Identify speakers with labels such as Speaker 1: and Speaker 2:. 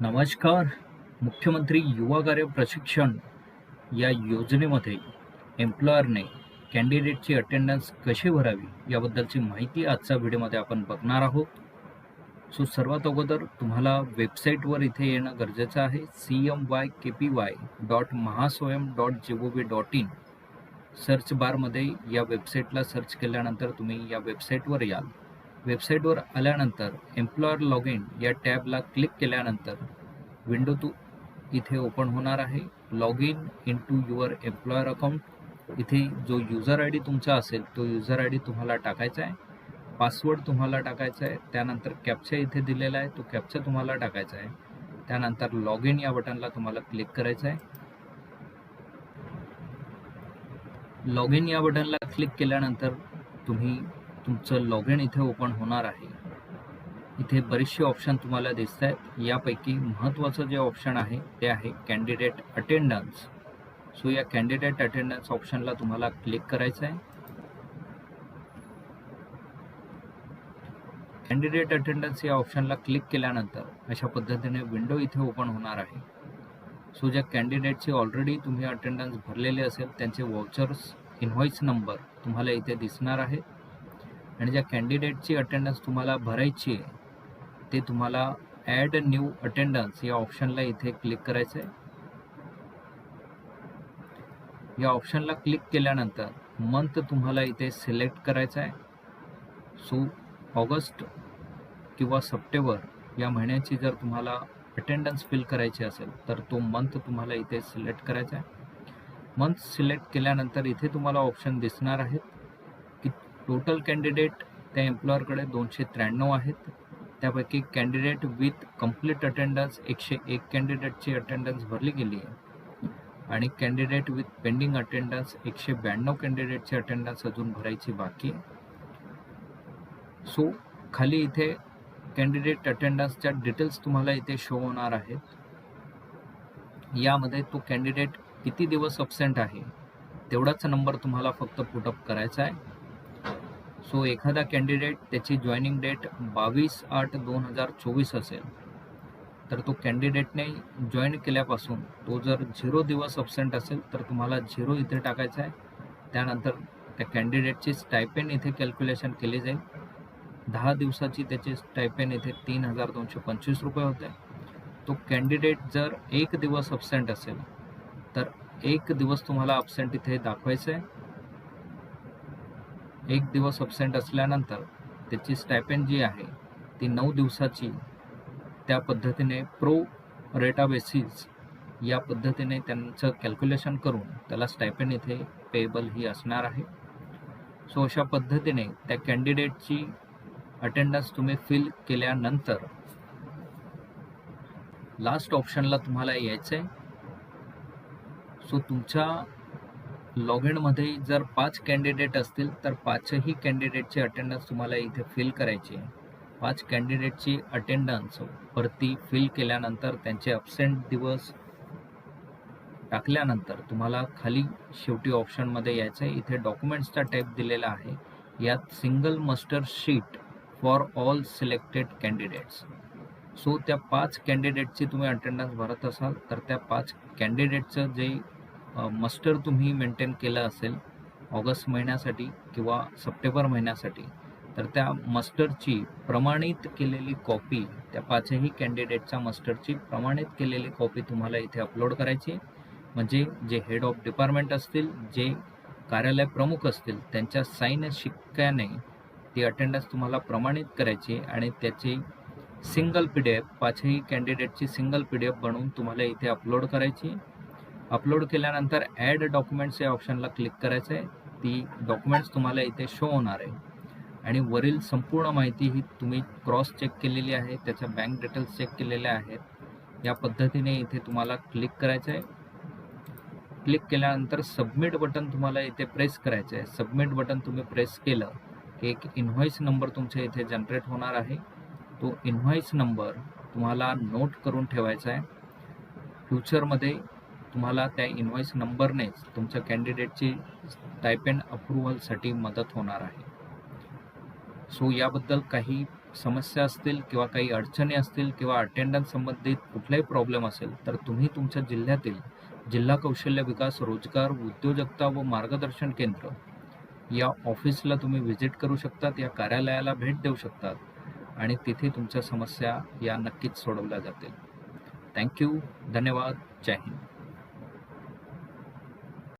Speaker 1: नमस्कार. मुख्यमंत्री युवा कार्य प्रशिक्षण या योजनेमध्ये एम्प्लॉयरने कॅन्डिडेटची अटेंडन्स कशी भरावी याबद्दलची माहिती आजच्या व्हिडिओमध्ये आपण बघणार आहोत. सो सर्वात अगोदर तुम्हाला वेबसाईटवर इथे येणं गरजेचं आहे. C M Y K P Y dot Mahaswayam dot G O V dot in. Search बारमध्ये या वेबसाईटला सर्च केल्यानंतर तुम्ही या वेबसाईटवर याल. वेबसाईटवर आल्यानंतर एम्प्लॉयर लॉग इन या टॅबला क्लिक केल्यानंतर विंडो तू इथे ओपन होणार आहे. Log in in to your employer account. इथे जो युजर आय डी तुमचा असेल तो युजर आय डी तुम्हाला टाकायचा आहे. पासवर्ड तुम्हाला टाकायचा आहे. त्यानंतर कॅप्चा इथे दिलेला आहे. तो कॅप्चा तुम्हाला टाकायचा आहे. त्यानंतर लॉग इन या बटनला तुम्हाला क्लिक करायचं आहे. लॉग इन या बटनला क्लिक केल्यानंतर तुम्ही तुमचं लॉग इन इथे ओपन होणार आहे. इथे बरेचसे ऑप्शन तुम्हाला दिसत आहेत यापैकी महत्त्वाचं जे ऑप्शन आहे ते आहे कॅन्डिडेट अटेंडन्स सो या कॅन्डिडेट अटेंडन्स ऑप्शनला तुम्हाला क्लिक करायचं आहे. कॅन्डिडेट अटेंडन्स या ऑप्शनला क्लिक केल्यानंतर अशा पद्धतीने विंडो इथे ओपन होणार आहे. सो ज्या कॅन्डिडेटचे ऑलरेडी तुम्ही अटेंडन्स भरलेले असेल त्यांचे वॉचर्स इन्व्हॉइस नंबर तुम्हाला इथे दिसणार आहे. आणि ज्या कॅन्डिडेटची अटेंडन्स तुम्हाला भरायची आहे ते तुम्हाला ॲड न्यू अटेंडन्स या ऑप्शनला इथे क्लिक करायचं आहे या ऑप्शनला क्लिक केल्यानंतर मंथ तुम्हाला इथे सिलेक्ट करायचं आहे सो ऑगस्ट किंवा सप्टेंबर या महिन्याची जर तुम्हाला अटेंडन्स फिल करायची असेल तर तो मंथ तुम्हाला इथे सिलेक्ट करायचा आहे. मंथ सिलेक्ट केल्यानंतर इथे तुम्हाला ऑप्शन दिसणार आहेत. टोटल कॅन्डिडेट त्या एम्प्लॉयरकडे दोनशे त्र्याण्णव आहेत. त्यापैकी कॅन्डिडेट विथ कंप्लीट अटेंडन्स एकशे एक कॅन्डिडेटची अटेंडन्स भरली गेली आहे. आणि कॅन्डिडेट विथ पेंडिंग अटेंडन्स एकशे ब्याण्णव कॅन्डिडेटची अटेंडन्स अजून भरायची बाकी सो खाली इथे कॅन्डिडेट अटेंडन्सच्या डिटेल्स तुम्हाला इथे शो होणार आहेत. यामध्ये तो कॅन्डिडेट किती दिवस अब्सेंट आहे तेवढाच नंबर तुम्हाला फक्त पुटअप करायचा आहे. सो एखादा कॅन्डिडेट त्याची जॉईनिंग डेट बावीस आठ दोन हजार चोवीस असेल तर तो कॅन्डिडेटने जॉईन केल्यापासून तो जर झिरो दिवस अब्सेंट असेल तर तुम्हाला झिरो इथे टाकायचा आहे. त्यानंतर त्या कॅन्डिडेटची स्टायपेन इथे कॅल्क्युलेशन केली जाईल. दहा दिवसाची त्याची स्टायपेन इथे तीन हजार दोनशे पंचवीस रुपये होते. तो कॅन्डिडेट जर एक दिवस अब्सेंट असेल तर एक दिवस तुम्हाला अब्सेंट इथे दाखवायचं आहे. एक दिवस अब्सेंट असल्यानंतर त्याची स्टायपेन जी आहे ती नऊ दिवसाची त्या पद्धतीने प्रो रेटा बेसिस या पद्धतीने त्यांचं कॅल्क्युलेशन करून त्याला स्टायपेन इथे पेएबल ही असणार आहे. सो अशा पद्धतीने त्या कॅन्डिडेटची अटेंडन्स तुम्ही फिल केल्यानंतर लास्ट ऑप्शनला तुम्हाला यायचं आहे सो तुमच्या लॉग इनमध्ये जर पाच कॅन्डिडेट असतील तर पाचही कॅन्डिडेटची अटेंडन्स तुम्हाला इथे फिल करायची आहे. पाच कॅन्डिडेटची अटेंडन्स भरती फिल केल्यानंतर त्यांचे अपसेंट दिवस टाकल्यानंतर तुम्हाला खाली शेवटी ऑप्शनमध्ये यायचं आहे. इथे डॉक्युमेंट्सचा टाईप दिलेला आहे. यात single muster sheet for all selected candidates so त्या पाच कॅन्डिडेटची तुम्ही अटेंडन्स भरत असाल तर त्या पाच कॅन्डिडेटचं जे मस्टर तुम्ही मेंटेन केलं असेल ऑगस्ट महिन्यासाठी किंवा सप्टेंबर महिन्यासाठी तर त्या मस्टरची प्रमाणित केलेली कॉपी त्या पाचही कॅन्डिडेटच्या मस्टरची प्रमाणित केलेली कॉपी तुम्हाला इथे अपलोड करायची म्हणजे जे हेड ऑफ डिपार्टमेंट असतील जे कार्यालय प्रमुख असतील त्यांच्या साईन शिक्क्याने ती अटेंडन्स तुम्हाला प्रमाणित करायची आणि त्याची सिंगल पी डी एफ पाचही कॅन्डिडेटची सिंगल पी डी एफ बनवून तुम्हाला इथे अपलोड करायची अपलोड केल्यानंतर ॲड डॉक्युमेंट्स या ऑप्शनला क्लिक करायचं आहे ती डॉक्युमेंट्स तुम्हाला इथे शो होणार आहे. आणि वरील संपूर्ण माहिती ही तुम्ही क्रॉस चेक केलेली आहे. त्याच्या बँक डिटेल्स चेक केलेल्या आहेत. या पद्धतीने इथे तुम्हाला क्लिक करायचं आहे क्लिक केल्यानंतर सबमिट बटन तुम्हाला इथे प्रेस करायचं आहे सबमिट बटन तुम्ही प्रेस केलं की एक इन्व्हॉइस नंबर तुमच्या इथे जनरेट होणार आहे. तो इन्व्हॉइस नंबर तुम्हाला नोट करून ठेवायचा आहे. फ्युचरमध्ये तुम्हाला त्या इन्व्हॉइस नंबरनेच तुमच्या कॅन्डिडेटची टायपेंड अप्रुव्हलसाठी मदत होणार आहे. सो याबद्दल काही समस्या असतील किंवा काही अडचणी असतील किंवा अटेंडन्स संबंधित कुठलाही प्रॉब्लेम असेल तर तुम्ही तुमच्या जिल्ह्यातील जिल्हा कौशल्य विकास रोजगार उद्योजकता व मार्गदर्शन केंद्र या ऑफिसला तुम्ही व्हिजिट करू शकतात या कार्यालयाला भेट देऊ शकतात आणि तिथे तुमच्या समस्या या नक्कीच सोडवल्या जातील. थँक्यू धन्यवाद. जय हिंद.